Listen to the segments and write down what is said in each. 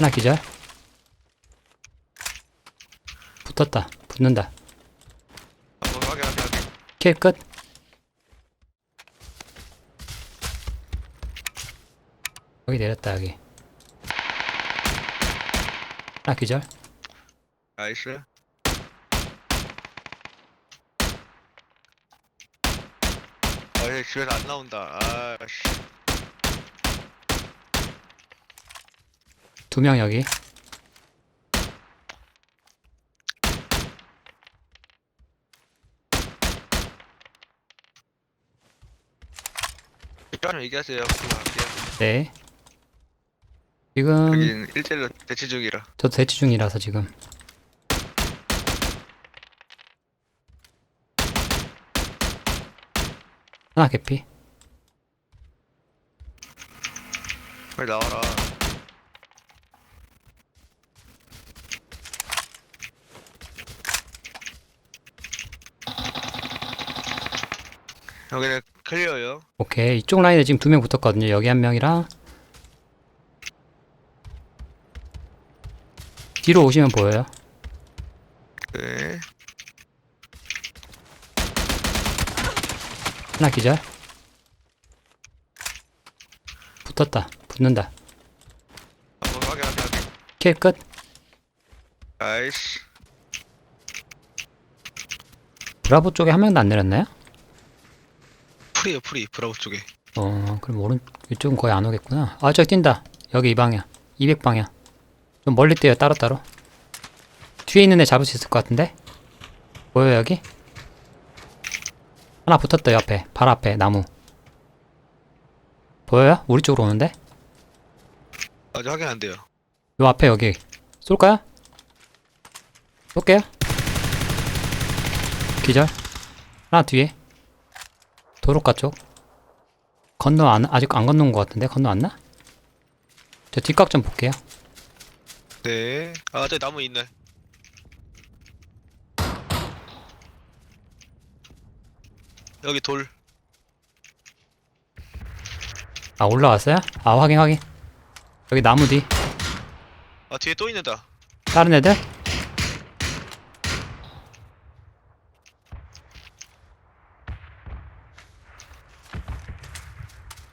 하나 기절. 붙었다. 붙는다. 킬 끝. 여기 내렸다 여기. 하나 기절. 나이스 아 얘 집에서 안 나온다 아씨 두 명 여기. 좀 얘기하세요 네. 지금 일대일로 대치 중이라 저도 대치 중이라서 지금. 하나 개피. 빨리 나와라 여기는 클리어요 오케이. 이쪽 라인에 지금 두 명 붙었거든요. 여기 한 명이랑 뒤로 오시면 보여요. 네 하나 기절. 붙었다. 붙는다. 한번 킬 끝. 나이스 브라보 쪽에 한 명도 안 내렸나요? 프리에요 프리 브라보 쪽에 어, 그럼 오른 이쪽은 거의 안 오겠구나. 아, 저기 뛴다. 여기 이 방향. 200 방향. 좀 멀리 뛰어요. 따로 따로. 뒤에 있는 애 잡을 수 있을 것 같은데? 보여요 여기? 하나 붙었다 옆에. 바로 앞에 나무. 보여요? 우리 쪽으로 오는데? 아직 확인 안 돼요 요 앞에 여기. 쏠까요? 쏠게요. 기절. 하나 뒤에. 도로가 쪽. 건너 안, 아직 안 건너온 것 같은데? 건너왔나? 저 뒷각 좀 볼게요. 네. 아, 저기 나무 있네. 여기 돌. 아, 올라왔어요? 아, 확인, 확인. 여기 나무 뒤. 아, 뒤에 또 있는다. 다른 애들?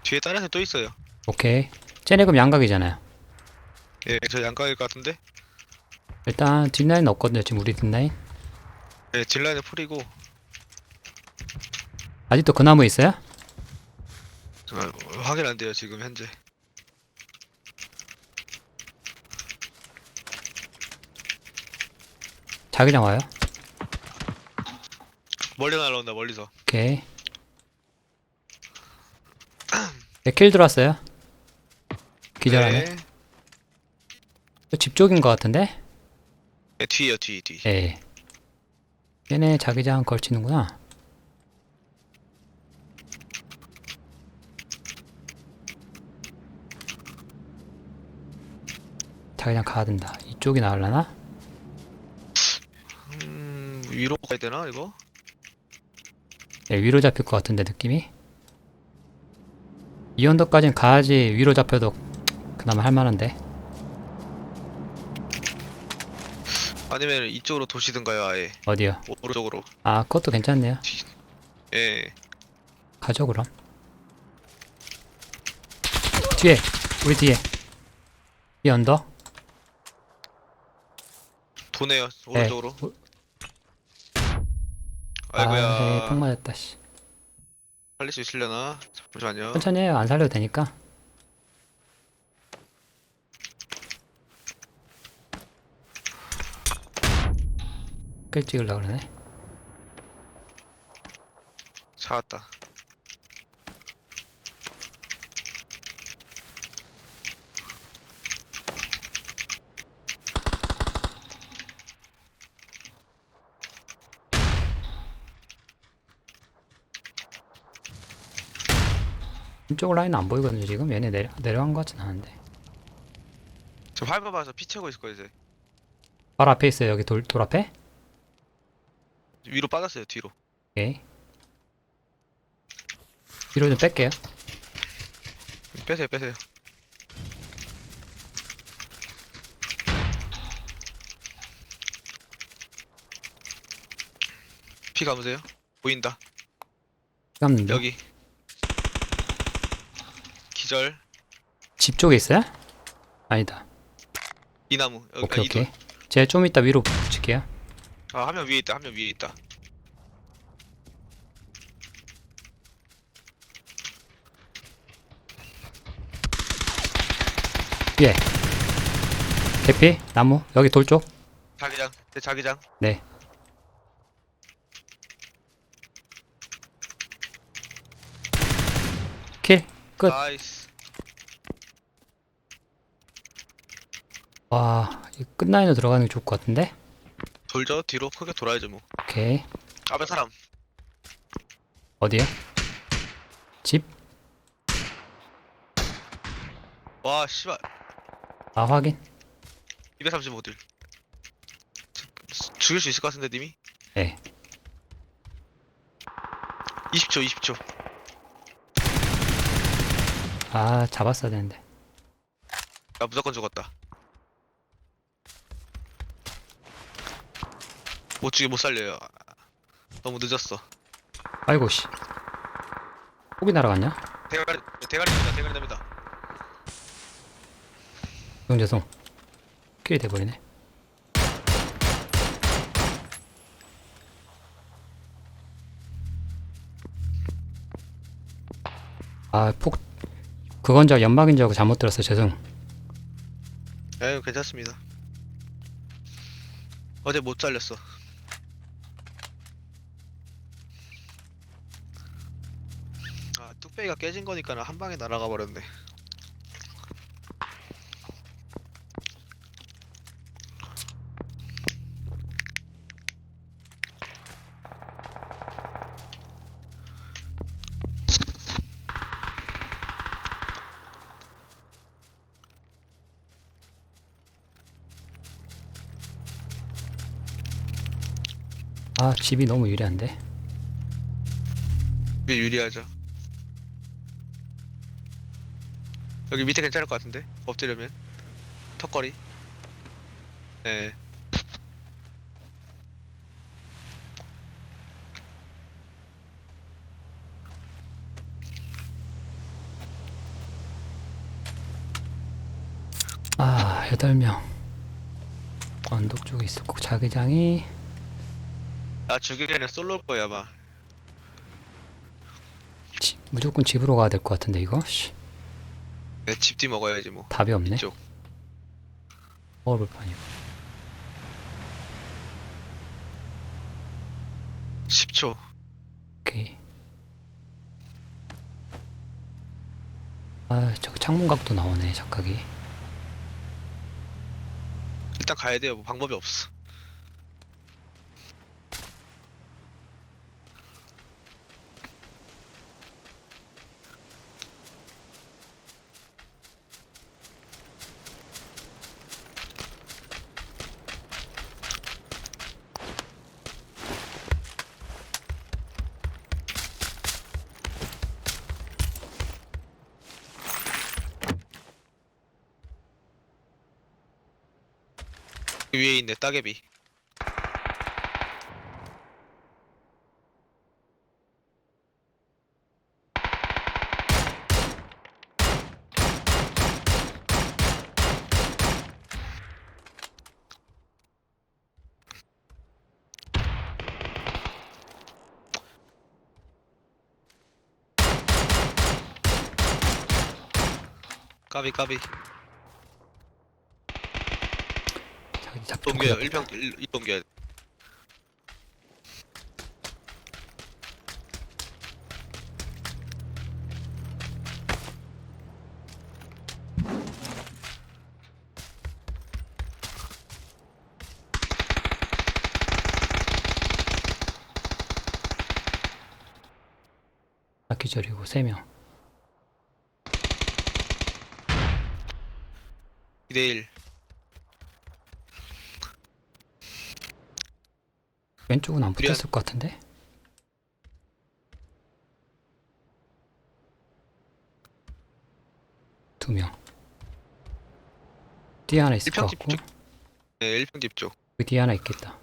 뒤에 다른 애또 있어요. 오케이. 쟤네 그럼 양각이잖아요. 예, 저 양가일 것 같은데. 일단 뒷라인 없거든요. 지금 우리 뒷라인. 예, 딜라인을 풀이고. 아직도 그 나무 있어요? 어, 확인 안 돼요, 지금 현재. 자기장 와요. 멀리 날라온다, 멀리서. 오케이. 네, 킬 들어왔어요. 기절하네. 네. 집 쪽인 것 같은데? 네, 뒤에요, 뒤, 뒤. 예. 얘네 자기장 걸치는구나. 자기장 가야 된다. 이쪽이 나올라나? 음, 위로 가야 되나, 이거? 예, 위로 잡힐 것 같은데 느낌이? 이 언덕까진 가야지 위로 잡혀도 그나마 할만한데. 아니면 이쪽으로 도시든가요, 아예. 어디요? 오른쪽으로. 아, 그것도 괜찮네요. 예. 가죠 그럼. 뒤에, 우리 뒤에. 이 언덕. 도네요, 네. 오른쪽으로. 우- 아이고야. 아, 네, 펑 맞았다. 씨. 살릴 수 있으려나? 잠시만요. 천천히 해요. 안 살려도 되니까. 끌 찍으려고 그러네. 찾았다. 이쪽 라인 안 보이거든요 지금. 얘네 내려, 내려간 것 같진 않은데. 저 화면 봐서 피 채고 있을 거예요 이제. 바로 앞에 있어요 여기 돌, 돌 앞에? 위로 빠졌어요 뒤로. 오케이. 뒤로 좀 뺄게요. 빼세요 빼세요. 피 감으세요? 보인다. 썩는데 여기. 기절. 집 쪽에 있어요? 아니다. 이 나무. 여기 오케이 아. 오케이. 제가 좀 이따 위로 붙일게요. 아, 한 명 위에 있다. 한 명 위에 있다. 위에. 개피 나무 여기 돌 쪽. 자기장. 내 자기장. 네. 킬. 끝. 나이스. 와, 이 끝라인으로 들어가는 게 좋을 것 같은데? 돌죠. 뒤로 크게 돌아야죠 뭐. 오케이. 앞에 사람. 어디요? 집? 와, 씨발. 아, 확인. 235딜. 죽일 수 있을 것 같은데 님이? 네. 20초, 20초. 아, 잡았어야 되는데. 나 무조건 죽었다. 못 죽여 못 살려요. 너무 늦었어. 아이고, 씨. 폭이 날아갔냐? 대가리 대가리 됩니다. 대가리 됩니다. 죄송, 죄송. 킬이 돼버리네. 아, 폭, 그건 저 연막인 줄 알고 잘못 들었어. 죄송. 에휴 괜찮습니다. 어제 못 잘렸어. 아 뚝배기가 깨진 거니까 한 방에 날아가 버렸네. 아, 집이 너무 유리한데? 이게 유리하죠. 여기 밑에 괜찮을 것 같은데 엎드려면 턱걸이. 네. 아, 여덟 명. 언덕 쪽에 있었고, 자기장이, 아 죽이기에는 솔로일 거야 아마. 지- 무조건 집으로 가야 될 것 같은데, 이거? 씨, 네, 집뒤 먹어야지 뭐. 답이 없네. 이쪽. 먹어볼 판이고. 10초. 오케이. 아, 저 창문 각도 나오네, 작각이. 일단 가야 돼요. 뭐 방법이 없어. 위에 있네 따개비. 까비 까비 자기 잡고 동규야 1평 1, 동규야. 아, 기절이고, 세 명. 2대1 왼쪽은 안 그래야- 붙었을 것 같은데? 두 명. 뒤에 하나 있을 것 같고, 네, 1평집 쪽. 그 뒤에 하나 있겠다.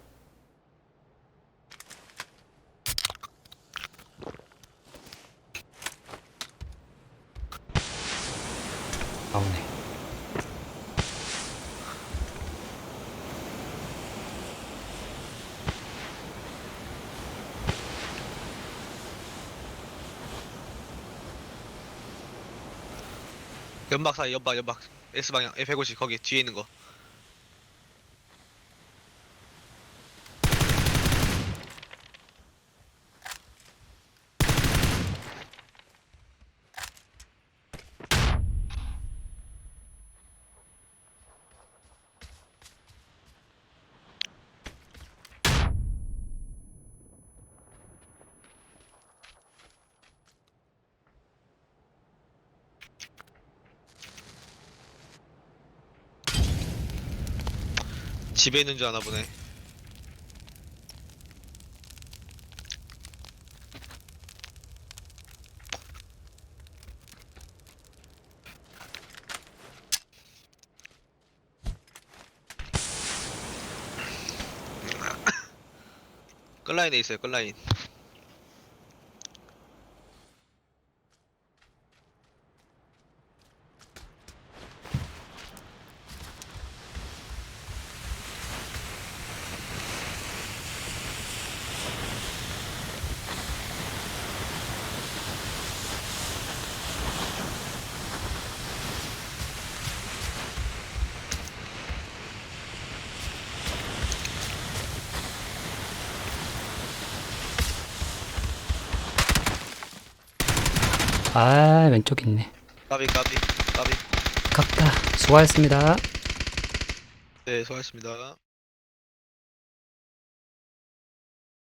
나오네. 연막 사이 연막 연막. S 방향 F150 거기 뒤에 있는 거 집에 있는 줄 아나 보네. 끌라인에 있어요 끌라인 아, 왼쪽 있네. 까비 까비 까비 아깝다. 수고하셨습니다. 네 수고하셨습니다